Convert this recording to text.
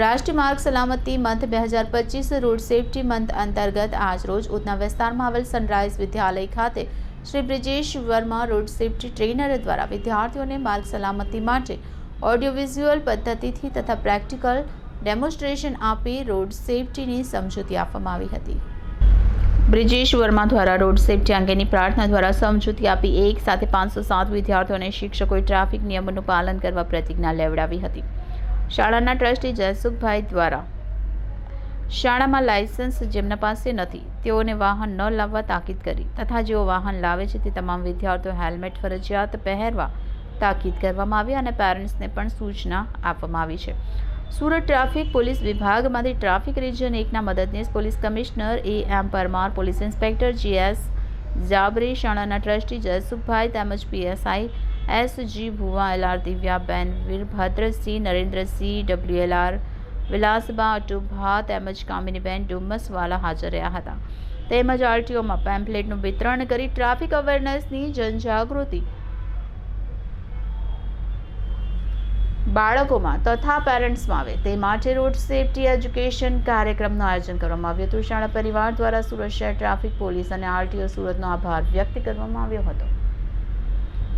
રાષ્ટ્રીય માર્ગ સલામતી મંથ બે હજાર પચીસ રોડ સેફટી મંથ અંતર્ગત આજરોજ ઉધના વિસ્તારમાં આવેલ સનરાઇઝ વિદ્યાલય ખાતે Shri Brijesh Verma road safety trainer દ્વારા વિદ્યાર્થીઓને માર્ગ સલામતી માટે ઓડિયો વિઝ્યુઅલ પદ્ધતિથી તથા પ્રેક્ટિકલ ડેમોન્સ્ટ્રેશન આપી રોડ સેફટીની સમજૂતી આપવામાં આવી હતી. બ્રિજેશ વર્મા દ્વારા રોડ સેફટી અંગેની પ્રાર્થના દ્વારા સમજૂતી આપી એક સાથે પાંચસો સાત વિદ્યાર્થીઓને શિક્ષકોએ ટ્રાફિક નિયમોનું પાલન કરવા પ્રતિજ્ઞા લેવડાવી હતી. શાળાના ટ્રસ્ટી જયસુખભાઈ દ્વારા. શાળામાં લાયસન્સ જેમના પાસે નથી, તેઓને વાહન ન લાવવા તાકીદ કરી. તથા જેઓ વાહન લાવે છે તે તમામ વિદ્યાર્થીઓ હેલ્મેટ, ફરજિયાત પહેરવા તાકીદ કરવામાં આવી અને પેરેન્ટ્સને પણ સૂચના આપવામાં આવી છે. સુરત ટ્રાફિક પોલીસ વિભાગમાંથી ટ્રાફિક રિજન એકના મદદનીશ police commissioner A M Parmar, police inspector GS Jabri, શાળાના ટ્રસ્ટી જયસુખભાઈ તેમજ PSI S G Bhuva LR Divyaben, Virbhadrasinh, Narendrasinh, WLR, Vilasba, Atubha તેમજ કામિનીબેન ડુમ્મસવાલા હાજર રહ્યા હતા. તેમજ આરટીઓમાં પેમ્પલેટનું વિતરણ કરી ટ્રાફિક અવેરનેસની જનજાગૃતિ. બાળકોમાં તથા પેરેન્ટ્સમાં આવે તે માટે રોડ સેફટી એજ્યુકેશન કાર્યક્રમનું આયોજન કરવામાં આવ્યું હતું. શાળા પરિવાર દ્વારા સુરત શહેર ટ્રાફિક પોલીસ અને આરટીઓ સુરતનો આભાર વ્યક્ત કરવામાં આવ્યો હતો.